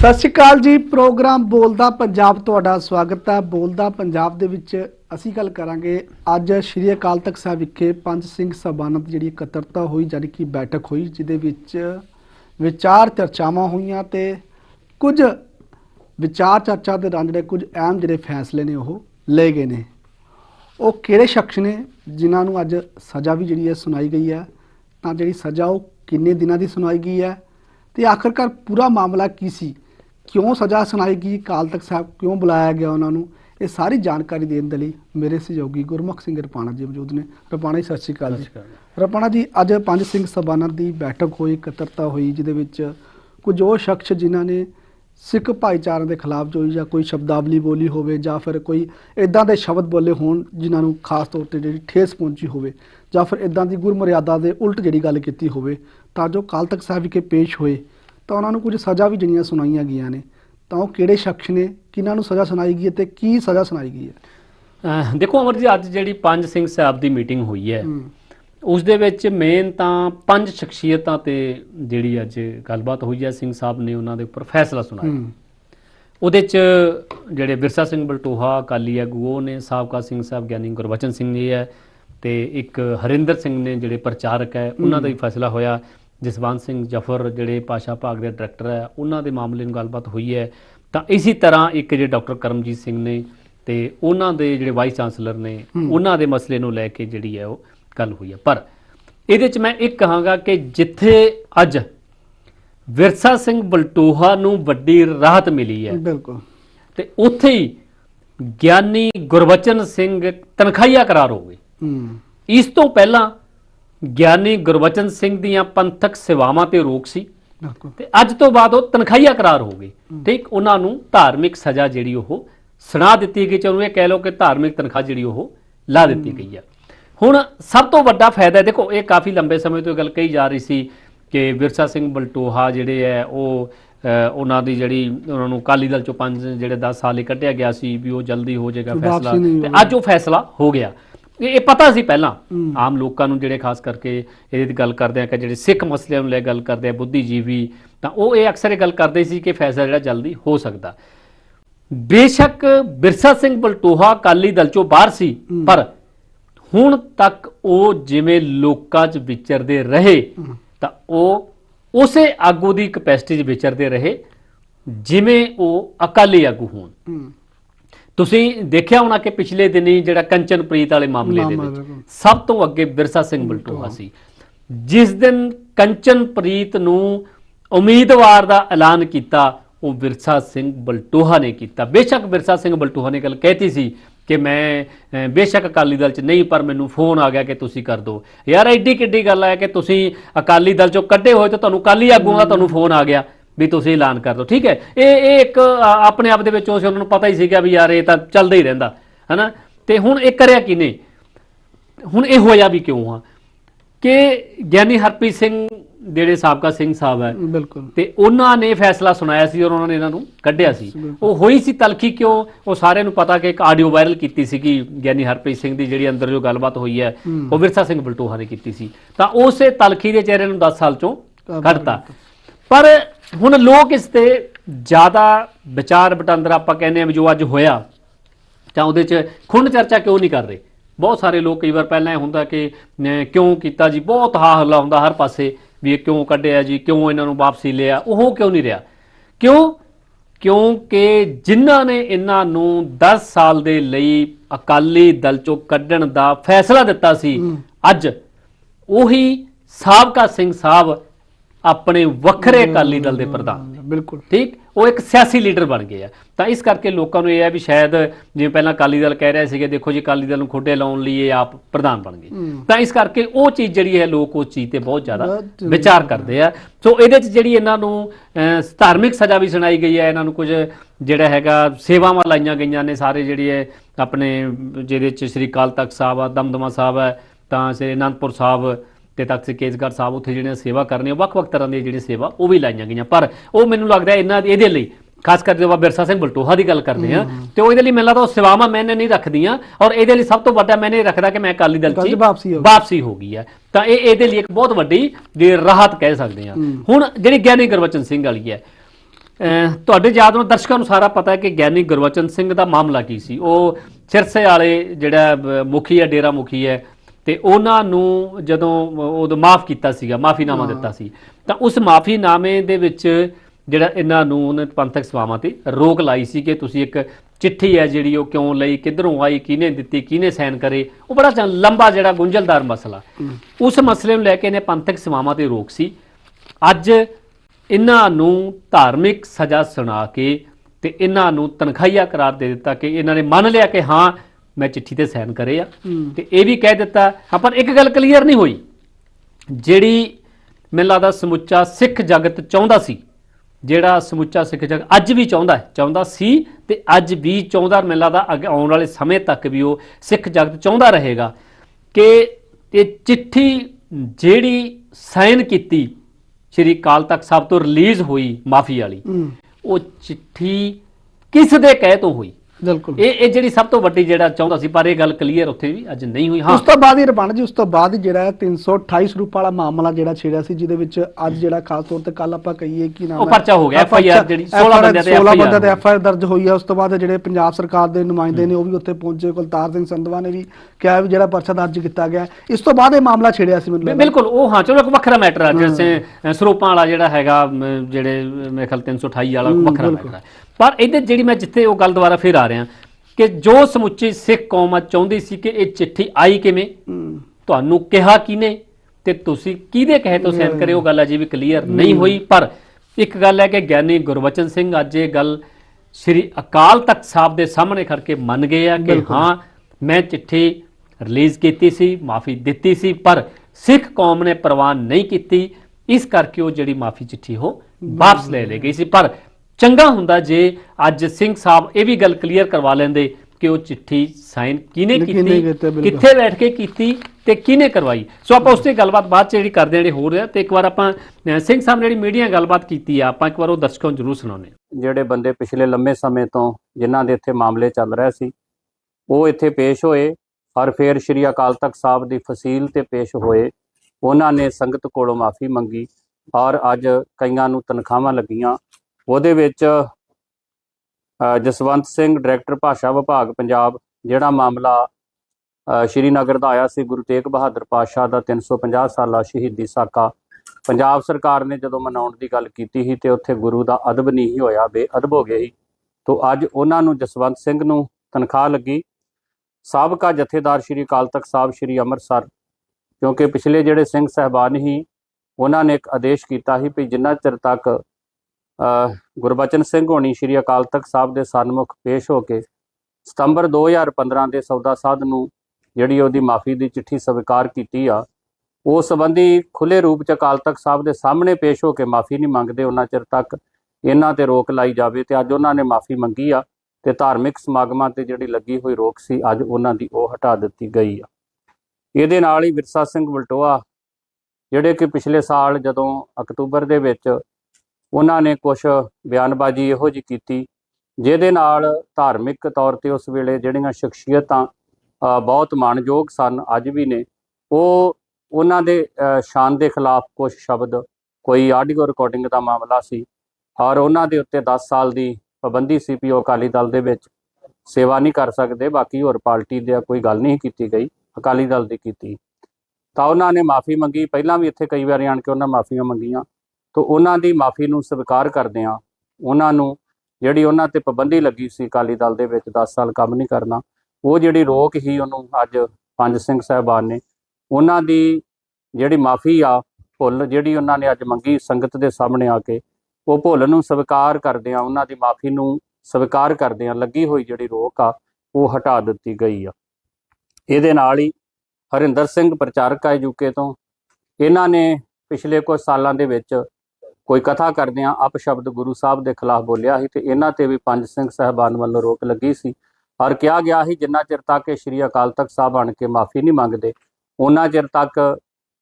ਸਤਿ ਸ਼੍ਰੀ ਅਕਾਲ ਜੀ, ਪ੍ਰੋਗਰਾਮ ਬੋਲਦਾ ਪੰਜਾਬ ਤੁਹਾਡਾ ਸਵਾਗਤ ਹੈ। ਬੋਲਦਾ ਪੰਜਾਬ ਦੇ ਵਿੱਚ ਅਸੀਂ ਗੱਲ ਕਰਾਂਗੇ ਅੱਜ ਸ਼੍ਰੀ ਅਕਾਲ ਤਖਤ ਸਾਹਿਬ ਵਿਖੇ ਪੰਜ ਸਿੰਘ ਸਭਾਨਾਂ ਦੀ ਜਿਹੜੀ ਇਕੱਤਰਤਾ ਹੋਈ, ਜਾਣੀ ਕਿ ਬੈਠਕ ਹੋਈ, ਜਿਹਦੇ ਵਿੱਚ ਵਿਚਾਰ ਚਰਚਾਵਾਂ ਹੋਈਆਂ ਤੇ ਕੁਝ ਵਿਚਾਰ ਚਰਚਾ ਦੇ ਦੌਰਾਨ ਜਿਹੜੇ ਕੁਝ ਅਹਿਮ ਜਿਹੜੇ ਫੈਸਲੇ ਨੇ ਉਹ ਲਏ ਗਏ ਨੇ। ਉਹ ਕਿਹੜੇ ਸ਼ਖਸ ਨੇ, ਜਿਨ੍ਹਾਂ ਨੂੰ ਅੱਜ ਸਜ਼ਾ ਵੀ ਜਿਹੜੀ ਹੈ ਸੁਣਾਈ ਗਈ ਹੈ? ਤਾਂ ਜਿਹੜੀ ਸਜ਼ਾ ਉਹ ਕਿੰਨੇ ਦਿਨਾਂ ਦੀ ਸੁਣਾਈ ਗਈ ਹੈ? ਤੇ ਆਖਰਕਾਰ ਪੂਰਾ ਮਾਮਲਾ ਕੀ ਸੀ? ਕਿਉਂ ਸਜ਼ਾ ਸੁਣਾਈ ਗਈ ਕਾਲ ਤਖਤ ਸਾਹਿਬ ਕਿਉਂ ਬੁਲਾਇਆ ਗਿਆ ਉਹਨਾਂ ਨੂੰ? ਇਹ ਸਾਰੀ ਜਾਣਕਾਰੀ ਦੇਣ ਦੇ ਲਈ ਮੇਰੇ ਸਹਿਯੋਗੀ ਗੁਰਮੁਖ ਸਿੰਘ ਰਪਾਣਾ ਜੀ ਮੌਜੂਦ ਨੇ। ਰਪਾਣਾ ਜੀ ਸਤਿ ਸ਼੍ਰੀ ਅਕਾਲ ਜੀ। ਰਪਾਣਾ ਜੀ ਅੱਜ ਪੰਜ ਸਿੰਘ ਸਭਾਨਾਂ ਦੀ ਬੈਠਕ ਹੋਈ ਇਕੱਤਰਤਾ ਹੋਈ ਜਿਹਦੇ ਵਿੱਚ ਕੁਝ ਉਹ ਸ਼ਖਸ ਜਿਨ੍ਹਾਂ ਨੇ ਸਿੱਖ ਭਾਈਚਾਰੇ ਦੇ ਖਿਲਾਫ ਜੋ ਜਾਂ ਕੋਈ ਸ਼ਬਦਾਵਲੀ ਬੋਲੀ ਹੋਵੇ ਜਾਂ ਫਿਰ ਕੋਈ ਇਦਾਂ ਦੇ ਸ਼ਬਦ ਬੋਲੇ ਹੋਣ ਜਿਨ੍ਹਾਂ ਨੂੰ ਖਾਸ ਤੌਰ ਤੇ ਜਿਹੜੀ ਠੇਸ ਪਹੁੰਚੀ ਹੋਵੇ ਜਾਂ ਫਿਰ ਇਦਾਂ ਦੀ ਗੁਰਮਰਿਆਦਾ ਦੇ ਉਲਟ ਜਿਹੜੀ ਗੱਲ ਕੀਤੀ ਹੋਵੇ ਤਾਂ ਜੋ ਕਾਲ ਤਖਤ ਸਾਹਿਬ ਵਿਖੇ ਪੇਸ਼ ਹੋਏ। ਤਾਂ ਉਹਨਾਂ ਨੂੰ ਕੁਝ ਸਜ਼ਾ ਵੀ ਜਿਹੜੀਆਂ ਸੁਣਾਈਆਂ ਗਈਆਂ ਨੇ। ਤਾਂ ਉਹ ਕਿਹੜੇ ਸ਼ਖਸ ਨੇ? ਕਿਹਨਾਂ ਨੂੰ ਸਜ਼ਾ ਸੁਣਾਈ ਗਈ ਹੈ ਤੇ ਕੀ ਸਜ਼ਾ ਸੁਣਾਈ ਗਈ ਹੈ? ਦੇਖੋ ਅਮਰ ਜੀ ਅੱਜ ਜਿਹੜੀ ਪੰਜ ਸਿੰਘ ਸਾਹਿਬ ਦੀ ਮੀਟਿੰਗ ਹੋਈ ਹੈ ਉਸ ਦੇ ਵਿੱਚ ਮੇਨ ਤਾਂ ਪੰਜ ਸ਼ਖਸੀਅਤਾਂ ਤੇ ਜਿਹੜੀ ਅੱਜ ਗੱਲਬਾਤ ਹੋਈ ਹੈ ਸਿੰਘ ਸਾਹਿਬ ਨੇ ਉਹਨਾਂ ਦੇ ਉੱਪਰ ਫੈਸਲਾ ਸੁਣਾਇਆ। ਉਹਦੇ ਚ ਜਿਹੜੇ ਬਿਰਸਾ ਸਿੰਘ ਬਲਟੋਹਾ ਅਕਾਲੀ ਆਗੂ ਉਹ ਨੇ ਸਾਬਕਾ ਸਿੰਘ ਸਾਹਿਬ ਗਿਆਨੀ ਗੁਰਬਚਨ ਸਿੰਘ ਜੀ ਹੈ ਤੇ ਇੱਕ ਹਰਿੰਦਰ ਸਿੰਘ ਨੇ ਜਿਹੜੇ ਪ੍ਰਚਾਰਕ ਹੈ ਉਹਨਾਂ ਦਾ ਹੀ। ਫੈਸਲਾ ਹੋਇਆ। ਜਸਵੰਤ ਸਿੰਘ ਜਫਰ ਜਿਹੜੇ ਪਾਸ਼ਾ ਭਾਗ ਦੇ ਡਾਇਰੈਕਟਰ ਹੈ ਉਹਨਾਂ ਦੇ ਮਾਮਲੇ ਨੂੰ ਗੱਲਬਾਤ ਹੋਈ ਹੈ। ਤਾਂ ਇਸੇ ਤਰ੍ਹਾਂ ਇੱਕ ਜਿਹੜੇ ਡਾਕਟਰ ਕਰਮਜੀਤ ਸਿੰਘ ਨੇ ਤੇ ਉਹਨਾਂ ਦੇ ਜਿਹੜੇ ਵਾਈਸ ਚਾਂਸਲਰ ਨੇ। ਉਹਨਾਂ ਦੇ ਮਸਲੇ ਨੂੰ ਲੈ ਕੇ ਜਿਹੜੀ ਹੈ ਉਹ ਗੱਲ ਹੋਈ ਹੈ। ਪਰ ਇਹਦੇ ਚ ਮੈਂ ਇੱਕ ਕਹਾਂਗਾ ਕਿ ਜਿੱਥੇ ਅੱਜ ਵਿਰਸਾ ਸਿੰਘ ਬਲਟੋਹਾ ਨੂੰ ਵੱਡੀ ਰਾਹਤ ਮਿਲੀ ਹੈ ਬਿਲਕੁਲ। ਤੇ ਉੱਥੇ ਹੀ ਗਿਆਨੀ ਗੁਰਬਚਨ ਸਿੰਘ ਤਨਖਾਹੀਆ ਕਰਾਰ ਹੋ ਗਏ। ਹੂੰ। ਇਸ ਤੋਂ ਪਹਿਲਾਂ ਗਿਆਨੀ ਗੁਰਬਚਨ ਸਿੰਘ ਦੀਆਂ ਪੰਥਕ ਸੇਵਾਵਾਂ ਤੇ ਰੋਕ ਸੀ। ਤੇ ਅੱਜ ਤੋਂ ਬਾਅਦ ਉਹ ਤਨਖਾਹੀਆ ਕਰਾਰ ਹੋ ਗਏ। ਠੀਕ ਉਹਨਾਂ ਨੂੰ ਧਾਰਮਿਕ ਸਜ਼ਾ ਜਿਹੜੀ ਉਹ ਸੁਣਾ ਦਿੱਤੀ ਗਈ। ਚਲੋ ਇਹ ਕਹਿ ਲਓ ਕਿ ਧਾਰਮਿਕ ਤਨਖਾਹ ਜਿਹੜੀ ਉਹ ਲਾ ਦਿੱਤੀ ਗਈ ਹੈ ਹੁਣ ਸਭ ਤੋਂ ਵੱਡਾ ਫਾਇਦਾ ਦੇਖੋ ਇਹ ਕਾਫੀ ਲੰਬੇ ਸਮੇਂ ਤੋਂ ਇਹ ਗੱਲ ਕਹੀ ਜਾ ਰਹੀ ਸੀ ਕਿ ਵਿਰਸਾ ਸਿੰਘ ਬਲਟੋਹਾ ਜਿਹੜੇ ਹੈ ਉਹ ਉਹਨਾਂ ਦੀ ਜਿਹੜੀ ਉਹਨਾਂ ਨੂੰ ਕਾਲੀ ਦਲ ਚੋਂ ਪੰਜ ਜਿਹੜੇ 10 ਸਾਲ ਹੀ ਕੱਢਿਆ ਗਿਆ ਸੀ ਵੀ ਉਹ ਜਲਦੀ ਹੋ ਜਾਏਗਾ ਫੈਸਲਾ। ਤੇ। ਅੱਜ ਉਹ ਫੈਸਲਾ ਹੋ ਗਿਆ। ਇਹ ਪਤਾ ਸੀ ਪਹਿਲਾਂ। ਆਮ ਲੋਕਾਂ ਨੂੰ ਜਿਹੜੇ ਖਾਸ ਕਰਕੇ ਇਹਦੀ ਦੀ ਗੱਲ ਕਰਦੇ ਆ ਕਿ ਜਿਹੜੇ ਸਿੱਖ ਮਸਲਿਆਂ ਨੂੰ ਲੈ ਗੱਲ ਕਰਦੇ ਆ ਬੁੱਧੀਜੀਵੀ ਤਾਂ ਉਹ ਇਹ ਅਕਸਰ ਇਹ ਗੱਲ ਕਰਦੇ ਸੀ ਕਿ ਫੈਸਲਾ ਜਿਹੜਾ ਜਲਦੀ ਹੋ ਸਕਦਾ ਬੇਸ਼ੱਕ ਬਿਰਸਾ ਸਿੰਘ ਬਲਟੋਹਾ ਅਕਾਲੀ ਦਲ ਚੋਂ ਬਾਹਰ ਸੀ। ਪਰ ਹੁਣ ਤੱਕ ਉਹ ਜਿਵੇਂ ਲੋਕਾਂ 'ਚ ਵਿਚਰਦੇ ਰਹੇ। ਤਾਂ ਉਹ ਉਸੇ ਆਗੂ ਦੀ ਕਪੈਸਿਟੀ 'ਚ ਵਿਚਰਦੇ ਰਹੇ ਜਿਵੇਂ ਉਹ ਅਕਾਲੀ ਆਗੂ ਹੋਣ ਤੁਸੀਂ ਦੇਖਿਆ ਹੋਣਾ ਕਿ ਪਿਛਲੇ ਦਿਨੀ ਜਿਹੜਾ ਕੰਚਨਪ੍ਰੀਤ ਵਾਲੇ ਮਾਮਲੇ ਦੇ ਵਿੱਚ। ਸਭ ਤੋਂ ਅੱਗੇ ਬਿਰਸਾ ਸਿੰਘ ਬਲਟੋਹਾ ਸੀ। ਜਿਸ ਦਿਨ ਕੰਚਨਪ੍ਰੀਤ ਨੂੰ ਉਮੀਦਵਾਰ ਦਾ ਐਲਾਨ ਕੀਤਾ ਉਹ ਬਿਰਸਾ ਸਿੰਘ ਬਲਟੋਹਾ ਨੇ ਕੀਤਾ। ਬੇਸ਼ੱਕ ਬਿਰਸਾ ਸਿੰਘ ਬਲਟੋਹਾ ਨੇ ਗੱਲ ਕਹਿਤੀ ਸੀ ਕਿ ਮੈਂ ਬੇਸ਼ੱਕ ਅਕਾਲੀ ਦਲ ਚ ਨਹੀਂ ਪਰ ਮੈਨੂੰ ਫੋਨ ਆ ਗਿਆ ਕਿ ਤੁਸੀਂ ਕਰ ਦਿਓ। ਯਾਰ ਐਡੀ ਕਿੱਡੀ ਗੱਲ ਹੈ ਕਿ ਤੁਸੀਂ ਅਕਾਲੀ ਦਲ ਚੋਂ ਕੱਢੇ ਹੋਏ ਤਾਂ ਤੁਹਾਨੂੰ ਅਕਾਲੀ ਆਗੂਆਂ ਦਾ ਤੁਹਾਨੂੰ ਫੋਨ ਆ ਗਿਆ। ਵੀ ਤੁਸੀਂ ਐਲਾਨ ਕਰ ਦਿਓ। ਠੀਕ ਹੈ? ਇਹ ਇਹ ਇੱਕ ਆਪਣੇ ਆਪ ਦੇ ਵਿੱਚ ਉਸ ਉਹਨਾਂ ਨੂੰ ਪਤਾ ਹੀ ਸੀਗਾ ਵੀ ਯਾਰ ਇਹ ਤਾਂ ਚੱਲਦਾ ਹੀ ਰਹਿੰਦਾ ਹਨਾ? ਤੇ ਹੁਣ ਇਹ ਕਰਿਆ ਕਿਨੇ ਹੁਣ ਇਹ ਹੋਇਆ ਵੀ ਕਿਉਂ ਆ? ਕਿ ਗਿਆਨੀ ਹਰਪ੍ਰੀਤ ਸਿੰਘ ਜਿਹੜੇ ਸਾਬਕਾ ਸਿੰਘ ਸਾਹਿਬ ਹੈ ਬਿਲਕੁਲ। ਤੇ ਉਹਨਾਂ ਨੇ ਫੈਸਲਾ ਸੁਣਾਇਆ ਸੀ ਔਰ ਉਹਨਾਂ ਨੇ ਇਹਨਾਂ ਨੂੰ ਕੱਢਿਆ ਸੀ। ਉਹ ਹੋਈ ਸੀ ਤਲਖੀ ਕਿਉਂ? ਉਹ ਸਾਰਿਆਂ ਨੂੰ ਪਤਾ ਕਿ ਇੱਕ ਆਡੀਓ ਵਾਇਰਲ ਕੀਤੀ ਸੀਗੀ ਗਿਆਨੀ ਹਰਪ੍ਰੀਤ ਸਿੰਘ ਦੀ ਜਿਹੜੀ ਅੰਦਰ ਜੋ ਗੱਲਬਾਤ ਹੋਈ ਹੈ ਹੂੰ। ਉਹ ਵਿਰਸਾ ਸਿੰਘ ਬਲਟੋਹਾ ਨੇ ਕੀਤੀ ਸੀ। ਤਾਂ ਉਸੇ ਤਲਖੀ ਦੇ ਚਿਹਰੇ ਨੂੰ 10 ਸਾਲ ਚੋਂ ਕੱਢਤਾ। ਪਰ ਹੁਣ ਲੋਕ ਇਸ ਤੇ ਜ਼ਿਆਦਾ ਵਿਚਾਰ ਵਟਾਂਦਰਾ ਆਪਾਂ ਕਹਿੰਦੇ ਆ ਜੋ ਅੱਜ ਹੋਇਆ ਤਾਂ ਉਹਦੇ 'ਚ ਖੁੰਡ ਚਰਚਾ ਕਿਉਂ ਨਹੀਂ ਕਰ ਰਹੇ? ਬਹੁਤ ਸਾਰੇ ਲੋਕ ਕਈ ਵਾਰ ਪਹਿਲਾਂ ਇਹ ਹੁੰਦਾ ਕਿ ਕਿਉਂ ਕੀਤਾ ਜੀ? ਬਹੁਤ ਹਾ ਹੱਲਾ ਹੁੰਦਾ ਹਰ ਪਾਸੇ ਵੀ ਇਹ ਕਿਉਂ ਕੱਢਿਆ ਜੀ? ਕਿਉਂ ਇਹਨਾਂ ਨੂੰ ਵਾਪਸੀ ਲਿਆ? ਉਹ ਕਿਉਂ ਨਹੀਂ ਰਿਹਾ? ਕਿਉਂ? ਕਿਉਂਕਿ ਜਿਨ੍ਹਾਂ ਨੇ ਇਹਨਾਂ ਨੂੰ 10 ਸਾਲ ਦੇ ਲਈ ਅਕਾਲੀ ਦਲ ਚੋਂ ਕੱਢਣ ਦਾ ਫੈਸਲਾ ਦਿੱਤਾ ਸੀ। ਅੱਜ ਉਹੀ ਸਾਬਕਾ ਸਿੰਘ ਸਾਹਿਬ ਆਪਣੇ ਵੱਖਰੇ ਅਕਾਲੀ ਦਲ ਦੇ ਪ੍ਰਧਾਨ। ਬਿਲਕੁਲ। ਠੀਕ? ਉਹ ਇੱਕ ਸਿਆਸੀ ਲੀਡਰ ਬਣ ਗਏ ਆ। ਤਾਂ ਇਸ ਕਰਕੇ ਲੋਕਾਂ ਨੂੰ ਇਹ ਹੈ ਵੀ ਸ਼ਾਇਦ ਜਿਵੇਂ ਪਹਿਲਾਂ ਅਕਾਲੀ ਦਲ ਕਹਿ ਰਹੇ ਸੀਗੇ ਦੇਖੋ ਜੀ ਅਕਾਲੀ ਦਲ ਨੂੰ ਖੋਡੇ ਲਾਉਣ ਲਈ ਇਹ ਆਪ ਪ੍ਰਧਾਨ ਬਣ ਗਏ। ਤਾਂ ਇਸ ਕਰਕੇ ਉਹ ਚੀਜ਼ ਜਿਹੜੀ ਹੈ ਲੋਕ ਉਸ ਚੀਜ਼ ਤੇ ਬਹੁਤ ਜ਼ਿਆਦਾ ਵਿਚਾਰ ਕਰਦੇ ਆ। ਸੋ ਇਹਦੇ 'ਚ ਜਿਹੜੀ ਇਹਨਾਂ ਨੂੰ ਧਾਰਮਿਕ ਸਜ਼ਾ ਵੀ ਸੁਣਾਈ ਗਈ ਹੈ। ਇਹਨਾਂ ਨੂੰ ਕੁਝ ਜਿਹੜਾ ਹੈਗਾ ਸੇਵਾਵਾਂ ਲਾਈਆਂ ਗਈਆਂ ਨੇ ਸਾਰੇ ਜਿਹੜੀ ਹੈ ਆਪਣੇ ਜਿਹਦੇ 'ਚ ਸ੍ਰੀ ਅਕਾਲ ਤਖਤ ਸਾਹਿਬ ਆ ਦਮਦਮਾ ਸਾਹਿਬ ਹੈ ਤਾਂ ਸ੍ਰੀ ਅਨੰਦਪੁਰ ਸਾਹਿਬ ਤੇ ਤਖਤ ਸ੍ਰੀ ਕੇਸਗੜ੍ਹ ਸਾਹਿਬ ਉੱਥੇ ਜਿਹੜੀਆਂ ਸੇਵਾ ਕਰਨੀਆਂ ਵੱਖ-ਵੱਖ ਤਰ੍ਹਾਂ ਦੀਆਂ ਜਿਹੜੀਆਂ ਸੇਵਾ ਉਹ ਵੀ ਲਾਈਆਂ ਗਈਆਂ। ਪਰ ਉਹ ਮੈਨੂੰ ਲੱਗਦਾ ਇਹਨਾਂ ਇਹਦੇ ਲਈ ਖਾਸ ਕਰਕੇ ਜਦੋਂ ਬਿਰਸਾ ਸਿੰਘ ਬਲਟੋਹਾ ਦੀ ਗੱਲ ਕਰਦੇ ਆ ਤੇ ਉਹ ਇਹਦੇ ਲਈ ਮੈਨੂੰ ਲੱਗਦਾ ਉਹ ਸੇਵਾਵਾਂ ਮੈਨੇ ਨਹੀਂ ਰੱਖਦੀਆਂ ਔਰ ਇਹਦੇ ਲਈ ਸਭ ਤੋਂ ਵੱਡਾ ਮੈਨੇ ਰੱਖਦਾ ਕਿ ਮੈਂ ਅਕਾਲੀ ਦਲ ਚ ਵਾਪਸੀ ਹੋ ਗਈ। ਹੋ। ਤਾਂ ਇਹ ਇਹਦੇ ਲਈ ਇੱਕ ਬਹੁਤ ਵੱਡੀ ਜੇ ਰਾਹਤ ਕਹਿ ਸਕਦੇ ਆ। ਹੁਣ ਜਿਹੜੀ ਗਿਆਨੀ ਗੁਰਬਚਨ ਸਿੰਘ ਵਾਲੀ ਹੈ ਤੁਹਾਡੇ ਯਾਦ ਨੂੰ ਦਰਸ਼ਕਾਂ ਨੂੰ ਸਾਰਾ ਪਤਾ ਹੈ ਕਿ ਗਿਆਨੀ ਗੁਰਵਚਨ ਸਿੰਘ ਦਾ ਮਾਮਲਾ ਕੀ ਸੀ। ਉਹ ਸਿਰਸੇ ਵਾਲੇ ਜਿਹੜਾ ਮੁਖੀ ਹੈ ਡੇਰਾ ਮੁਖੀ ਹੈ ਤੇ ਉਹਨਾਂ ਨੂੰ ਜਦੋਂ ਉਹ ਮਾਫ ਕੀਤਾ ਸੀਗਾ ਮਾਫੀਨਾਮਾ ਦਿੱਤਾ ਸੀ। ਤਾਂ ਉਸ ਮਾਫੀਨਾਮੇ ਦੇ ਵਿੱਚ ਜਿਹੜਾ ਇਹਨਾਂ ਨੂੰ ਉਹਨੇ ਪੰਥਕ ਸੇਵਾਵਾਂ ਤੇ ਰੋਕ ਲਾਈ ਸੀ ਕਿ ਤੁਸੀਂ ਇੱਕ ਚਿੱਠੀ ਹੈ ਜਿਹੜੀ ਉਹ ਕਿਉਂ ਲਈ ਕਿੱਧਰੋਂ ਆਈ ਕਿਹਨੇ ਦਿੱਤੀ ਕਿਹਨੇ ਸਾਈਨ ਕਰੇ ਉਹ ਬੜਾ ਲੰਬਾ ਜਿਹੜਾ ਗੁੰਝਲਦਾਰ ਮਸਲਾ। ਉਸ ਮਸਲੇ ਨੂੰ ਲੈ ਕੇ ਇਹਨੇ ਪੰਥਕ ਸੇਵਾਵਾਂ ਤੇ ਰੋਕ ਸੀ। ਅੱਜ ਇਹਨਾਂ ਨੂੰ ਧਾਰਮਿਕ ਸਜ਼ਾ ਸੁਣਾ ਕੇ ਤੇ ਇਹਨਾਂ ਨੂੰ ਤਨਖਾਹੀਆ ਕਰਾਰ ਦੇ ਦਿੱਤਾ ਕਿ ਇਹਨਾਂ ਨੇ ਮੰਨ ਲਿਆ ਕਿ ਹਾਂ ਮੈਂ ਚਿੱਠੀ ਤੇ ਸਾਈਨ ਕਰੇ ਆ। ਤੇ ਇਹ ਵੀ ਕਹਿ ਦਿੱਤਾ ਹਾਂ ਪਰ ਇੱਕ ਗੱਲ ਕਲੀਅਰ ਨਹੀਂ ਹੋਈ। ਜਿਹੜੀ ਮੈਨੂੰ ਲੱਗਦਾ ਸਮੁੱਚਾ ਸਿੱਖ ਜਗਤ ਚਾਹੁੰਦਾ ਸੀ ਜਿਹੜਾ ਸਮੁੱਚਾ ਸਿੱਖ ਜਗਤ ਅੱਜ ਵੀ ਚਾਹੁੰਦਾ ਹੈ ਚਾਹੁੰਦਾ ਸੀ ਤੇ ਅੱਜ ਵੀ ਚਾਹੁੰਦਾ ਮੈਨੂੰ ਲੱਗਦਾ ਅੱਗੇ ਆਉਣ ਵਾਲੇ ਸਮੇਂ ਤੱਕ ਵੀ ਉਹ ਸਿੱਖ ਜਗਤ ਚਾਹੁੰਦਾ ਰਹੇਗਾ ਕਿ ਇਹ ਚਿੱਠੀ ਜਿਹੜੀ ਸਾਈਨ ਕੀਤੀ ਸ਼੍ਰੀ ਕਾਲ ਤਖਤ ਸਾਹਿਬ ਤੋਂ ਰਿਲੀਜ਼ ਹੋਈ ਮਾਫੀ ਵਾਲੀ ਉਹ ਚਿੱਠੀ ਕਿਸ ਦੇ ਕਹਿ ਤੋਂ ਹੋਈ? ਬਿਲਕੁਲ। ਇਹ ਇਹ ਜਿਹੜੀ ਸਭ ਤੋਂ ਵੱਡੀ ਜਿਹੜਾ ਚਾਹੁੰਦਾ ਸੀ ਪਰ ਇਹ ਗੱਲ ਕਲੀਅਰ ਉੱਥੇ ਵੀ ਅੱਜ ਨਹੀਂ ਹੋਈ। ਹਾਂ। ਉਸ ਤੋਂ ਬਾਅਦ ਇਹ ਰਬਣ ਜੀ ਉਸ ਤੋਂ ਬਾਅਦ ਹੀ ਜਿਹੜਾ ਹੈ 328 ਸਰੂਪ ਵਾਲਾ ਮਾਮਲਾ ਜਿਹੜਾ ਛੇੜਿਆ ਸੀ ਜਿਹਦੇ ਵਿੱਚ ਅੱਜ ਜਿਹੜਾ ਖਾਸ ਤੌਰ ਤੇ ਕੱਲ ਆਪਾਂ ਕਹੀਏ ਕਿ ਨਾਮ ਉਹ ਪਰਚਾ ਹੋ ਗਿਆ, FIR ਜਿਹੜੀ 16 ਬੰਦਿਆਂ ਤੇ 16 FIR ਬੰਦਿਆਂ ਤੇ ਐਫਆਈਆਰ ਦਰਜ ਹੋਈ ਹੈ। ਉਸ ਤੋਂ ਬਾਅਦ ਜਿਹੜੇ ਪੰਜਾਬ ਸਰਕਾਰ ਦੇ ਨੁਮਾਇੰਦੇ ਨੇ ਉਹ ਵੀ ਉੱਥੇ ਪਹੁੰਚੇ। ਕੁਲਤਾਰ ਸਿੰਘ ਸੰਧਵਾ ਨੇ ਵੀ ਕਿਹਾ ਵੀ ਜਿਹੜਾ ਪਰਚਾ ਦਰਜ ਕੀਤਾ ਗਿਆ। ਹੈ। ਇਸ ਤੋਂ ਬਾਅਦ ਇਹ ਮਾਮਲਾ ਛੇੜਿਆ ਸੀ ਮੈਨੂੰ ਬਿਲਕੁਲ ਉਹ ਹਾਂ ਚਲੋ ਇੱਕ ਵੱਖਰਾ ਮੈਟਰ ਆ। ਜਿਵੇਂ ਸਰੋਪਾਂ ਵਾਲਾ ਜਿਹੜਾ ਹੈਗਾ ਜਿਹੜੇ ਮੇਰੇ ਖਿਆਲ 328 ਵਾਲਾ ਵੱਖਰਾ ਮੈਟਰ ਹੈ ਪਰ ਇਹਦੇ ਜਿਹੜੀ ਮੈਂ ਜਿੱਥੇ ਉਹ ਗੱਲ ਦੁਬਾਰਾ ਫੇਰ ਆ ਰਿਹਾ ਕਿ ਜੋ ਸਮੁੱਚੀ ਸਿੱਖ ਕੌਮ ਆ ਚਾਹੁੰਦੀ ਸੀ ਕਿ ਇਹ ਚਿੱਠੀ ਆਈ ਕਿਵੇਂ? ਹੂੰ। ਤੁਹਾਨੂੰ ਕਿਹਾ ਕਿਨੇ ਤੇ ਤੁਸੀਂ ਕਿਹਦੇ ਕਹੇ ਤੋਂ ਸਾਈਨ ਕਰੇ ਉਹ ਗੱਲ ਅਜੇ ਵੀ ਕਲੀਅਰ ਨਹੀਂ ਹੋਈ ਪਰ ਇੱਕ ਗੱਲ ਹੈ ਕਿ ਗਿਆਨੀ ਗੁਰਬਚਨ ਸਿੰਘ ਅੱਜ ਇਹ ਗੱਲ ਸ੍ਰੀ ਅਕਾਲ ਤਖਤ ਸਾਹਿਬ ਦੇ ਸਾਹਮਣੇ ਖੜ ਕੇ ਮੰਨ ਗਏ ਆ ਕਿ ਹਾਂ ਮੈਂ ਚਿੱਠੀ ਰਿਲੀਜ਼ ਕੀਤੀ ਸੀ ਮਾਫੀ ਦਿੱਤੀ ਸੀ ਪਰ ਸਿੱਖ ਕੌਮ ਨੇ ਪ੍ਰਵਾਨ ਨਹੀਂ ਕੀਤੀ। ਇਸ ਕਰਕੇ ਉਹ ਜਿਹੜੀ ਮਾਫੀ ਚਿੱਠੀ ਉਹ ਵਾਪਸ ਲੈ ਲਈ ਗਈ ਸੀ। ਪਰ ਚੰਗਾ ਹੁੰਦਾ ਜੇ ਅੱਜ ਸਿੰਘ ਸਾਹਿਬ ਇਹ ਵੀ ਗੱਲ ਕਲੀਅਰ ਕਰਵਾ ਲੈਂਦੇ ਕਿ ਉਹ ਚਿੱਠੀ ਸਾਈਨ ਕਿਹਨੇ ਕਿਹਨੇ ਕੀਤੀ। ਕਿੱਥੇ ਬੈਠ ਕੇ ਕੀਤੀ ਤੇ ਕਿਹਨੇ ਕਰਵਾਈ ਸੋ ਆਪਾਂ ਉਸ ਤੇ ਗੱਲਬਾਤ ਬਾਅਦ ਚ ਜਿਹੜੀ ਕਰਦੇ ਜਿਹੜੇ ਹੋ ਰਿਹਾ ਤੇ ਇੱਕ ਵਾਰ ਆਪਾਂ ਸਿੰਘ ਸਾਹਿਬ ਨੇ ਜਿਹੜੀ ਮੀਡੀਆ ਗੱਲਬਾਤ ਕੀਤੀ ਆ ਆਪਾਂ ਇੱਕ ਵਾਰ ਉਹ ਦਰਸ਼ਕਾਂ ਨੂੰ ਜ਼ਰੂਰ ਸੁਣਾਉਂਦੇ ਹਾਂ ਜਿਹੜੇ ਬੰਦੇ ਪਿਛਲੇ ਲੰਮੇ ਸਮੇਂ ਤੋਂ ਜਿਨ੍ਹਾਂ ਦੇ ਇੱਥੇ ਮਾਮਲੇ ਚੱਲ ਰਹੇ ਸੀ ਉਹ ਇੱਥੇ ਪੇਸ਼ ਹੋਏ ਔਰ ਫਿਰ ਸ਼੍ਰੀ ਅਕਾਲ ਤਖਤ ਸਾਹਿਬ ਦੀ ਫਸੀਲ ਤੇ ਪੇਸ਼ ਹੋਏ ਉਹਨਾਂ ਨੇ ਸੰਗਤ ਕੋਲੋਂ ਮਾਫੀ ਮੰਗੀ ਔਰ ਅੱਜ ਕਈਆਂ ਨੂੰ ਤਨਖਾਹਾਂ ਲੱਗੀਆਂ ਉਹਦੇ ਵਿੱਚ ਜਸਵੰਤ ਸਿੰਘ, ਡਾਇਰੈਕਟਰ ਭਾਸ਼ਾ ਵਿਭਾਗ, ਪੰਜਾਬ, ਜਿਹੜਾ ਮਾਮਲਾ ਸ਼੍ਰੀਨਗਰ ਦਾ ਆਇਆ ਸੀ, ਗੁਰੂ ਤੇਗ ਬਹਾਦਰ ਪਾਤਸ਼ਾਹ ਦਾ 350 ਸਾਲਾ ਸ਼ਹੀਦੀ ਸਾਕਾ। ਪੰਜਾਬ ਸਰਕਾਰ ਨੇ ਜਦੋਂ ਮਨਾਉਣ ਦੀ ਗੱਲ ਕੀਤੀ ਸੀ ਤੇ ਉੱਥੇ ਗੁਰੂ ਦਾ ਅਦਬ ਨਹੀਂ ਸੀ ਹੋਇਆ, ਬੇਅਦਬ ਹੋ ਗਏ ਸੀ। ਤੋਂ ਅੱਜ ਉਹਨਾਂ ਨੂੰ ਜਸਵੰਤ ਸਿੰਘ ਨੂੰ ਤਨਖਾਹ ਲੱਗੀ। ਸਾਬਕਾ ਜਥੇਦਾਰ ਸ਼੍ਰੀ ਅਕਾਲ ਤਖਤ ਸਾਹਿਬ, ਸ਼੍ਰੀ ਅੰਮ੍ਰਿਤਸਰ, ਕਿਉਂਕਿ ਪਿਛਲੇ ਜਿਹੜੇ ਸਿੰਘ ਸਹਿਬਾਨ ਹੀ ਉਹਨਾਂ ਨੇ ਇੱਕ ਆਦੇਸ਼ ਕੀਤਾ ਸੀ ਵੀ ਜਿੰਨਾ ਚਿਰ ਤੱਕ ਗੁਰਬਚਨ ਸਿੰਘ ਹੋਣੀ ਸ਼੍ਰੀ ਅਕਾਲ ਤਖਤ ਸਾਹਿਬ ਦੇ ਸਨਮੁਖ ਪੇਸ਼ ਹੋ ਕੇ ਸਤੰਬਰ 2015 ਦੇ ਸੌਦਾ ਸਾਧ ਨੂੰ ਜਿਹੜੀ ਉਹਦੀ ਮਾਫੀ ਦੀ ਚਿੱਠੀ ਸਵੀਕਾਰ ਕੀਤੀ ਆ ਉਸ ਸੰਬੰਧੀ ਖੁੱਲੇ ਰੂਪ ਚ ਅਕਾਲ ਤਖਤ ਸਾਹਿਬ ਦੇ ਸਾਹਮਣੇ ਪੇਸ਼ ਹੋ ਕੇ ਮਾਫੀ ਨਹੀਂ ਮੰਗਦੇ, ਉਹਨਾਂ ਚਿਰ ਤੱਕ ਇਹਨਾਂ ਤੇ ਰੋਕ ਲਾਈ ਜਾਵੇ ਤੇ ਅੱਜ ਉਹਨਾਂ ਨੇ ਮਾਫੀ ਮੰਗੀ ਆ ਤੇ ਧਾਰਮਿਕ ਸਮਾਗਮਾਂ ਤੇ ਜਿਹੜੀ ਲੱਗੀ ਹੋਈ ਰੋਕ ਸੀ, ਅੱਜ ਉਹਨਾਂ ਦੀ ਉਹ ਹਟਾ ਦਿੱਤੀ ਗਈ ਆ। ਇਹਦੇ ਨਾਲ ਹੀ ਵਿਰਸਾ ਸਿੰਘ ਬਲਟੋਆ ਜਿਹੜੇ ਕਿ ਪਿਛਲੇ ਸਾਲ ਜਦੋਂ ਅਕਤੂਬਰ ਦੇ ਵਿੱਚ ਉਹਨਾਂ ਨੇ ਕੁਝ ਬਿਆਨਬਾਜ਼ੀ ਇਹੋ ਜਿਹੀ ਕੀਤੀ, ਜਿਹਦੇ ਨਾਲ ਧਾਰਮਿਕ ਤੌਰ ਤੇ ਉਸ ਵੇਲੇ ਜਿਹੜੀਆਂ ਸ਼ਖਸੀਅਤਾਂ ਬਹੁਤ ਮਾਣਯੋਗ ਸਨ, ਅੱਜ ਵੀ ਨੇ, ਉਹ ਉਹਨਾਂ ਦੇ ਸ਼ਾਨ ਦੇ ਖਿਲਾਫ ਕੁਝ ਸ਼ਬਦ, ਕੋਈ ਆਡੀਓ ਰਿਕਾਰਡਿੰਗ ਦਾ ਮਾਮਲਾ ਸੀ ਔਰ ਉਹਨਾਂ ਦੇ ਉੱਤੇ 10 ਸਾਲ ਦੀ ਪਾਬੰਦੀ ਸੀ ਵੀ ਉਹ ਅਕਾਲੀ ਦਲ ਦੇ ਵਿੱਚ ਸੇਵਾ ਨਹੀਂ ਕਰ ਸਕਦੇ, ਬਾਕੀ ਹੋਰ ਪਾਰਟੀ ਦੇ ਕੋਈ ਗੱਲ ਨਹੀਂ ਕੀਤੀ ਗਈ, ਅਕਾਲੀ ਦਲ ਦੀ ਕੀਤੀ। ਤਾਂ ਉਹਨਾਂ ਨੇ ਮਾਫੀ ਮੰਗੀ, ਪਹਿਲਾਂ ਵੀ ਇੱਥੇ ਕਈ ਵਾਰੀ ਆਣ ਕੇ ਉਹਨਾਂ ਮਾਫੀਆਂ ਮੰਗੀਆਂ ਤੋਂ ਉਹਨਾਂ ਦੀ ਮਾਫੀ ਨੂੰ ਸਵੀਕਾਰ ਕਰਦੇ ਆ ਉਹਨਾਂ ਨੂੰ ਜਿਹੜੀ ਉਹਨਾਂ ਤੇ ਪਾਬੰਦੀ ਲੱਗੀ ਸੀ ਅਕਾਲੀ ਦਲ ਦੇ ਵਿੱਚ 10 ਸਾਲ ਕੰਮ ਨਹੀਂ ਕਰਨਾ, ਉਹ ਜਿਹੜੀ ਰੋਕ ਹੀ ਉਹਨੂੰ ਅੱਜ ਪੰਜ ਸਿੰਘ ਸਾਹਿਬਾਨ ਨੇ, ਉਹਨਾਂ ਦੀ ਜਿਹੜੀ ਮਾਫੀ ਆ ਭੁੱਲ ਜਿਹੜੀ ਉਹਨਾਂ ਨੇ ਅੱਜ ਮੰਗੀ ਸੰਗਤ ਦੇ ਸਾਹਮਣੇ ਆ ਕੇ, ਉਹ ਭੁੱਲ ਨੂੰ ਸਵੀਕਾਰ ਕਰਦੇ ਆ ਉਹਨਾਂ ਦੀ ਮਾਫੀ ਨੂੰ ਸਵੀਕਾਰ ਕਰਦੇ ਆ ਲੱਗੀ ਹੋਈ ਜਿਹੜੀ ਰੋਕ ਆ, ਉਹ ਹਟਾ ਦਿੱਤੀ ਗਈ ਆ। ਇਹਦੇ ਨਾਲ ਹੀ ਹਰਿੰਦਰ ਸਿੰਘ ਪ੍ਰਚਾਰਕ ਆ ਯੂਕੇ ਤੋਂ। ਇਹਨਾਂ ਨੇ ਪਿਛਲੇ ਕੁਝ ਸਾਲਾਂ ਦੇ ਵਿੱਚ ਕੋਈ ਕਥਾ ਕਰਦਿਆਂ ਅਪਸ਼ਬਦ ਗੁਰੂ ਸਾਹਿਬ ਦੇ ਖਿਲਾਫ ਬੋਲਿਆ ਸੀ ਤੇ ਇਹਨਾਂ ਤੇ ਵੀ ਪੰਜ ਸਿੰਘ ਸਾਹਿਬਾਨ ਵੱਲੋਂ ਰੋਕ ਲੱਗੀ ਸੀ। ਔਰ ਕਿਹਾ ਗਿਆ ਸੀ, ਜਿੰਨਾ ਚਿਰ ਤੱਕ ਸ਼੍ਰੀ ਅਕਾਲ ਤਖਤ ਸਾਹਿਬ ਆਣ ਕੇ ਮਾਫੀ ਨਹੀਂ ਮੰਗਦੇ ਉਹਨਾਂ ਚਿਰ ਤੱਕ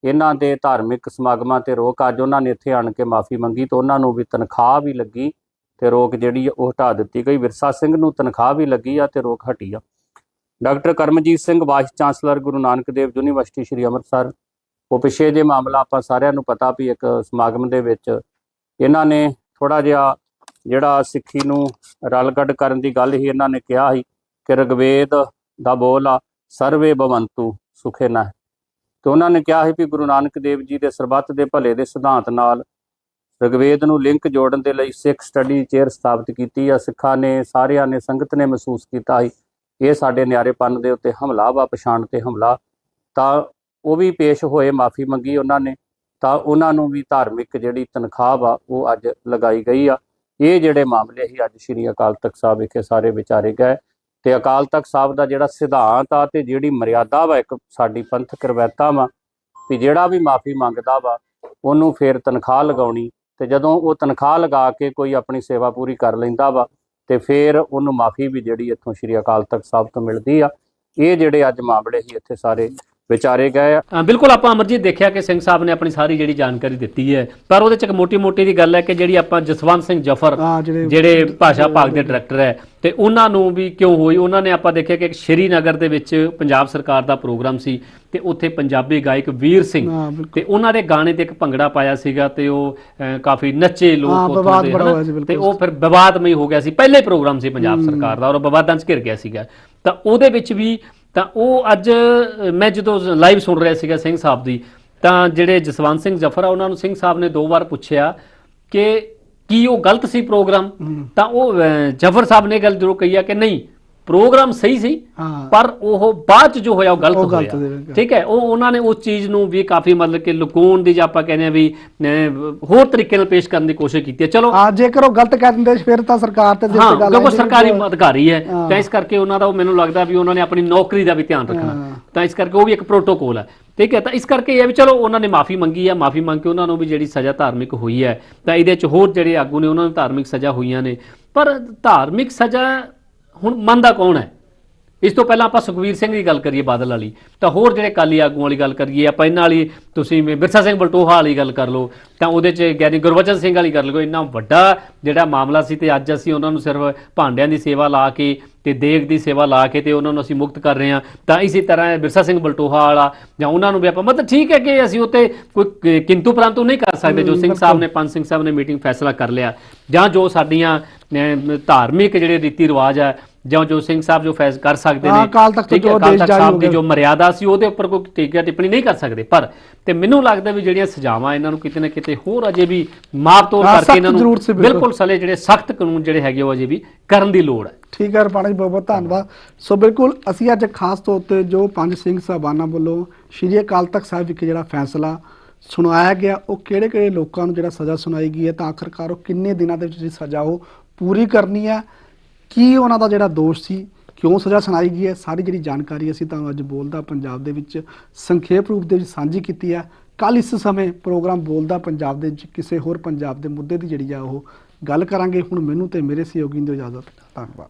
ਇਹਨਾਂ ਦੇ ਧਾਰਮਿਕ ਸਮਾਗਮਾਂ ਤੇ ਰੋਕ ਅੱਜ ਉਹਨਾਂ ਨੇ ਇੱਥੇ ਆਣ ਕੇ ਮਾਫੀ ਮੰਗੀ ਤੇ ਉਹਨਾਂ ਨੂੰ ਵੀ ਤਨਖਾਹ ਵੀ ਲੱਗੀ ਤੇ ਰੋਕ ਜਿਹੜੀ ਆ ਉਹ ਹਟਾ ਦਿੱਤੀ ਗਈ। ਵਿਰਸਾ ਸਿੰਘ ਨੂੰ ਤਨਖਾਹ ਵੀ ਲੱਗੀ ਆ ਤੇ ਰੋਕ ਹਟੀ ਆ। Doctor Karamjit Singh, vice chancellor Guru Nanak Dev university, Shri Amritsar. ਉਹ ਪਿਛੇ ਜੇ ਮਾਮਲਾ ਆਪਾਂ ਸਾਰਿਆਂ ਨੂੰ ਪਤਾ ਵੀ ਇੱਕ ਸਮਾਗਮ ਦੇ ਵਿੱਚ ਇਹਨਾਂ ਨੇ ਥੋੜਾ ਜਿਹਾ ਜਿਹੜਾ ਸਿੱਖੀ ਨੂੰ ਰਲਗੱਡ ਕਰਨ ਦੀ ਗੱਲ ਹੀ ਇਹਨਾਂ ਨੇ ਕਿਹਾ ਸੀ ਕਿ ਰਗਵੇਦ ਦਾ ਬੋਲ ਆ, ਸਰਵੇ ਭਵੰਤੂ ਸੁਖੇ ਨਾ ਤੇ ਉਹਨਾਂ ਨੇ ਕਿਹਾ ਸੀ ਵੀ ਗੁਰੂ ਨਾਨਕ ਦੇਵ ਜੀ ਦੇ ਸਰਬੱਤ ਦੇ ਭਲੇ ਦੇ ਸਿਧਾਂਤ ਨਾਲ ਰਗਵੇਦ ਨੂੰ ਲਿੰਕ ਜੋੜਨ ਦੇ ਲਈ ਸਿੱਖ ਸਟੱਡੀ ਚੇਅਰ ਸਥਾਪਿਤ ਕੀਤੀ ਆ। ਸਿੱਖਾਂ ਨੇ, ਸਾਰਿਆਂ ਨੇ ਸੰਗਤ ਨੇ ਮਹਿਸੂਸ ਕੀਤਾ ਸੀ, ਇਹ ਸਾਡੇ ਨਿਆਰੇਪਨ ਦੇ ਉੱਤੇ ਹਮਲਾ ਵਾ, ਪਛਾਣ ਤੇ ਹਮਲਾ। ਤਾਂ ਉਹ ਵੀ ਪੇਸ਼ ਹੋਏ, ਮਾਫੀ ਮੰਗੀ ਉਹਨਾਂ ਨੇ। ਤਾਂ ਉਹਨਾਂ ਨੂੰ ਵੀ ਧਾਰਮਿਕ ਜਿਹੜੀ ਤਨਖਾਹ ਵਾ, ਉਹ ਅੱਜ ਲਗਾਈ ਗਈ ਆ। ਇਹ ਜਿਹੜੇ ਮਾਮਲੇ ਸੀ, ਅੱਜ ਸ੍ਰੀ ਅਕਾਲ ਤਖਤ ਸਾਹਿਬ ਵਿਖੇ ਸਾਰੇ ਵਿਚਾਰੇ ਗਏ ਤੇ ਅਕਾਲ ਤਖਤ ਸਾਹਿਬ ਦਾ ਜਿਹੜਾ ਸਿਧਾਂਤ ਆ ਤੇ ਜਿਹੜੀ ਮਰਿਆਦਾ ਵਾ, ਇੱਕ ਸਾਡੀ ਪੰਥਕ ਰਵਾਇਤਾਂ ਵਾ, ਵੀ ਜਿਹੜਾ ਵੀ ਮਾਫੀ ਮੰਗਦਾ ਵਾ, ਉਹਨੂੰ ਫਿਰ ਤਨਖਾਹ ਲਗਾਉਣੀ ਤੇ ਜਦੋਂ ਉਹ ਤਨਖਾਹ ਲਗਾ ਕੇ ਕੋਈ ਆਪਣੀ ਸੇਵਾ ਪੂਰੀ ਕਰ ਲੈਂਦਾ ਵਾ ਤੇ ਫਿਰ ਉਹਨੂੰ ਮਾਫੀ ਵੀ ਜਿਹੜੀ ਇੱਥੋਂ ਸ੍ਰੀ ਅਕਾਲ ਤਖਤ ਸਾਹਿਬ ਤੋਂ ਮਿਲਦੀ ਆ। ਇਹ ਜਿਹੜੇ ਅੱਜ ਮਾਮਲੇ ਸੀ, ਇੱਥੇ ਸਾਰੇ ਵਿਚਾਰੇ ਗਏ ਬਿਲਕੁਲ ਆਪਾਂ ਅਮਰਜੀਤ ਦੇਖਿਆ ਕਿ ਸਿੰਘ ਸਾਹਿਬ ਨੇ ਆਪਣੀ ਸਾਰੀ ਜਿਹੜੀ ਜਾਣਕਾਰੀ ਦਿੱਤੀ ਹੈ। ਪਰ ਉਹਦੇ ਚ ਇੱਕ ਮੋਟੀ-ਮੋਟੀ ਦੀ ਗੱਲ ਹੈ ਕਿ ਜਿਹੜੀ ਆਪਾਂ ਜਸਵੰਤ ਸਿੰਘ ਜਫਰ ਜਿਹੜੇ ਭਾਸ਼ਾ ਭਾਗ ਦੇ ਡਾਇਰੈਕਟਰ ਹੈ ਤੇ ਉਹਨਾਂ ਨੂੰ ਵੀ ਕਿਉਂ ਹੋਈ? ਉਹਨਾਂ ਨੇ ਆਪਾਂ ਦੇਖਿਆ ਕਿ ਇੱਕ ਸ਼੍ਰੀਨਗਰ ਦੇ ਵਿੱਚ ਪੰਜਾਬ ਸਰਕਾਰ ਦਾ ਪ੍ਰੋਗਰਾਮ ਸੀ ਤੇ ਉੱਥੇ ਪੰਜਾਬੀ ਗਾਇਕ ਵੀਰ ਸਿੰਘ ਤੇ ਉਹਨਾਂ ਦੇ ਗਾਣੇ ਤੇ ਇੱਕ ਭੰਗੜਾ ਪਾਇਆ ਸੀਗਾ ਤੇ ਉਹ ਕਾਫੀ ਨੱਚੇ ਲੋਕ ਉੱਥੋਂ ਦੇ। ਤੇ ਉਹ ਫਿਰ ਵਿਵਾਦਮਈ ਹੋ ਗਿਆ ਸੀ। ਪਹਿਲੇ ਪ੍ਰੋਗਰਾਮ ਸੀ ਪੰਜਾਬ ਸਰਕਾਰ ਦਾ ਔਰ ਉਹ ਵਿਵਾਦਾਂ 'ਚ ਘਿਰ ਗਿਆ ਸੀਗਾ। ਤਾਂ ਉਹਦੇ ਵਿੱਚ ਵੀ ਤਾਂ ਉਹ ਅੱਜ ਮੈਂ ਜਦੋਂ ਲਾਈਵ ਸੁਣ ਰਿਹਾ ਸੀਗਾ ਸਿੰਘ ਸਾਹਿਬ ਦੀ ਤਾਂ ਜਿਹੜੇ ਜਸਵੰਤ ਸਿੰਘ ਜਫਰ ਆ ਉਹਨਾਂ ਨੂੰ ਸਿੰਘ ਸਾਹਿਬ ਨੇ ਦੋ ਵਾਰ ਪੁੱਛਿਆ ਕਿ ਕੀ ਉਹ ਗਲਤ ਸੀ ਪ੍ਰੋਗਰਾਮ? ਤਾਂ ਉਹ ਜਫਰ ਸਾਹਿਬ ਨੇ ਗੱਲ ਜ਼ਰੂਰ ਕਹੀ ਆ ਕਿ ਨਹੀਂ ਪ੍ਰੋਗਰਾਮ ਸਹੀ ਸੀ ਹਾਂ। ਪਰ ਉਹ ਬਾਅਦ ਚ ਜੋ ਹੋਇਆ ਉਹ ਗਲਤ ਉਹ ਗਲਤ ਹੋਇਆ। ਠੀਕ ਹੈ ਉਹ ਉਹਨਾਂ ਨੇ ਉਸ ਚੀਜ਼ ਨੂੰ ਵੀ ਕਾਫੀ ਮਤਲਬ ਕਿ ਲੁਕਾਉਣ ਦੀ ਜਾਂ ਆਪਾਂ ਕਹਿੰਦੇ ਆ ਵੀ ਅਹ, ਹੋਰ ਤਰੀਕੇ ਨਾਲ ਪੇਸ਼ ਕਰਨ ਦੀ ਕੋਸ਼ਿਸ਼ ਕੀਤੀ ਹੈ। ਚਲੋ। ਹਾਂ ਜੇਕਰ ਉਹ ਗਲਤ ਕਹਿ ਦਿੰਦੇ ਫਿਰ ਤਾਂ ਸਰਕਾਰ ਤੇ ਜਿੱਤੇ ਹਾਂ ਗੱਲ ਕਿਉਂਕਿ ਆਉਂਦੀ ਵੀ ਸਰਕਾਰੀ ਅਧਿਕਾਰੀ ਹੈ ਹਾਂ। ਤਾਂ ਇਸ ਕਰਕੇ ਉਹਨਾਂ ਦਾ ਉਹ ਮੈਨੂੰ ਲੱਗਦਾ ਵੀ ਉਹਨਾਂ ਨੇ ਆਪਣੀ ਨੌਕਰੀ ਦਾ ਵੀ ਧਿਆਨ ਰੱਖਣਾ। ਹਾਂ। ਤਾਂ ਇਸ ਕਰਕੇ ਉਹ ਵੀ ਇੱਕ ਪ੍ਰੋਟੋਕੋਲ ਹੈ। ਠੀਕ ਹੈ ਤਾਂ ਇਸ ਕਰਕੇ ਇਹ ਹੈ ਵੀ ਚਲੋ ਉਹਨਾਂ ਨੇ ਮਾਫੀ ਮੰਗੀ ਹੈ ਮਾਫੀ ਮੰਗ ਕੇ ਉਹਨਾਂ ਨੂੰ ਵੀ ਜਿਹੜੀ ਸਜ਼ਾ ਧਾਰਮਿਕ ਹੋਈ ਹੈ ਤਾਂ ਇਹਦੇ ਚ ਹੋਰ ਜਿਹੜੇ ਆਗੂ ਨੇ ਉਹਨਾਂ ਨੂੰ ਧਾਰਮਿਕ ਸਜ਼ਾ ਹੋਈਆਂ ਨੇ। ਪਰ ਧਾਰਮਿਕ ਸਜ਼ਾ ਹੁਣ ਮੰਨਦਾ ਕੌਣ ਹੈ? ਇਸ ਤੋਂ ਪਹਿਲਾਂ ਆਪਾਂ ਸੁਖਵੀਰ ਸਿੰਘ ਦੀ ਗੱਲ ਕਰੀਏ ਬਾਦਲ ਵਾਲੀ, ਤਾਂ ਹੋਰ ਜਿਹੜੇ ਕਾਲੀ ਆਗੂਆਂ ਵਾਲੀ ਗੱਲ ਕਰੀਏ, ਆਪਾਂ ਇਹਨਾਂ ਵਾਲੀ, ਤੁਸੀਂ ਵੀ ਬਿਰਸਾ ਸਿੰਘ ਬਲਟੋਹਾ ਵਾਲੀ ਗੱਲ ਕਰ ਲਓ, ਤਾਂ ਉਹਦੇ 'ਚ ਗਿਆਨੀ ਗੁਰਵਚਨ ਸਿੰਘ ਵਾਲੀ ਕਰ ਲਓ ਇੰਨਾ ਵੱਡਾ ਜਿਹੜਾ ਮਾਮਲਾ ਸੀ ਤੇ ਅੱਜ ਅਸੀਂ ਉਹਨਾਂ ਨੂੰ ਸਿਰਫ ਭਾਂਡਿਆਂ ਦੀ ਸੇਵਾ ਲਾ ਕੇ ਤੇ ਦੇਗ ਦੀ ਸੇਵਾ ਲਾ ਕੇ ਤੇ ਉਹਨਾਂ ਨੂੰ ਅਸੀਂ ਮੁਕਤ ਕਰ ਰਹੇ ਹਾਂ, ਤਾਂ ਇਸੇ ਤਰ੍ਹਾਂ ਇਹ ਬਿਰਸਾ ਸਿੰਘ ਬਲਟੋਹਾ ਵਾਲਾ ਜਾਂ ਉਹਨਾਂ ਨੂੰ ਵੀ ਆਪਾਂ, ਮਤਲਬ ਠੀਕ ਹੈ ਕਿ ਅਸੀਂ ਉੱਤੇ ਕੋਈ ਕਿੰਤੂ ਪਰੰਤੂ ਨਹੀਂ ਕਰ ਸਕਦੇ, ਜੋ ਸਿੰਘ ਸਾਹਿਬ ਨੇ, ਪੰਜ ਸਿੰਘ ਸਾਹਿਬ ਨੇ ਮੀਟਿੰਗ ਫੈਸਲਾ ਕਰ ਲਿਆ, ਜਾਂ ਜੋ ਸਾਡੀਆਂ ਧਾਰਮਿਕ ਜਿਹੜੇ ਰੀਤੀ ਰਿਵਾਜ ਹੈ ਜਾਂ ਜੋ ਸਿੰਘ ਸਾਹਿਬ ਜੋ ਫੈਸ ਕਰ ਸਕਦੇ ਨੇ ਅਕਾਲ ਤਖ਼ਤ ਜੋ ਆਦੇਸ਼ ਜਾਰੀ ਹੋ ਗਏ। ਜੋ ਮਰਿਆਦਾ ਸੀ ਉਹਦੇ ਉੱਪਰ ਕੋਈ ਟੀਕਾ ਟਿੱਪਣੀ ਨਹੀਂ ਕਰ ਸਕਦੇ ਪਰ ਤੇ ਮੈਨੂੰ ਲੱਗਦਾ ਵੀ ਜਿਹੜੀਆਂ ਸਜ਼ਾਵਾਂ ਇਹਨਾਂ ਨੂੰ ਕਿਤੇ ਨਾ ਕਿਤੇ ਹੋਰ ਅਜੇ ਵੀ ਮਾਪ ਤੋਲ ਹਾਂ, ਕਰਕੇ ਇਹਨਾਂ ਨੂੰ ਬਿਲਕੁਲ। ਸਲੇ ਜਿਹੜੇ ਸਖਤ ਕਾਨੂੰਨ ਜਿਹੜੇ ਹੈਗੇ ਉਹ ਅਜੇ ਵੀ ਕਰਨ ਦੀ ਲੋੜ ਹੈ ਠੀਕ ਹੈ ਰਪਾਣਾ ਜੀ ਬਹੁਤ ਬਹੁਤ ਧੰਨਵਾਦ ਸੋ ਬਿਲਕੁਲ ਅਸੀਂ ਅੱਜ ਖਾਸ ਤੌਰ ਤੇ ਜੋ ਪੰਜ ਸਿੰਘ ਸਾਹਿਬਾਨਾਂ ਵੱਲੋਂ ਸ਼੍ਰੀ ਅਕਾਲ ਤਖਤ ਸਾਹਿਬ ਵਿਖੇ ਜਿਹੜਾ ਫੈਸਲਾ ਸੁਣਾਇਆ ਗਿਆ ਉਹ ਕਿਹੜੇ ਕਿਹੜੇ ਲੋਕਾਂ ਨੂੰ ਜਿਹੜਾ ਸਜ਼ਾ ਸੁਣਾਈ ਗਈ ਹੈ ਤਾਂ ਆਖਰਕਾਰ ਉਹ ਕਿੰਨੇ ਦਿਨਾਂ ਦੇ ਵਿੱਚ ਜਿਹੜੀ ਸਜ਼ਾ ਉਹ ਪੂਰੀ ਕਰਨੀ ਹੈ ਕੀ ਉਹਨਾਂ ਦਾ ਜਿਹੜਾ ਦੋਸ਼ ਸੀ? ਕਿਉਂ ਸਜ਼ਾ ਸੁਣਾਈ ਗਈ ਹੈ? ਸਾਰੀ ਜਿਹੜੀ ਜਾਣਕਾਰੀ ਅਸੀਂ ਤੁਹਾਨੂੰ ਅੱਜ ਬੋਲਦਾ ਪੰਜਾਬ ਦੇ ਵਿੱਚ ਸੰਖੇਪ ਰੂਪ ਦੇ ਵਿੱਚ ਸਾਂਝੀ ਕੀਤੀ ਹੈ। ਕੱਲ ਇਸ ਸਮੇਂ ਪ੍ਰੋਗਰਾਮ ਬੋਲਦਾ ਪੰਜਾਬ ਦੇ ਵਿੱਚ ਕਿਸੇ ਹੋਰ ਪੰਜਾਬ ਦੇ ਮੁੱਦੇ ਦੀ ਜਿਹੜੀ ਆ ਉਹ ਗੱਲ ਕਰਾਂਗੇ। ਹੁਣ ਮੈਨੂੰ ਤੇ ਮੇਰੇ ਸਹਿਯੋਗੀ ਦੀ ਇਜਾਜ਼ਤ। ਧੰਨਵਾਦ।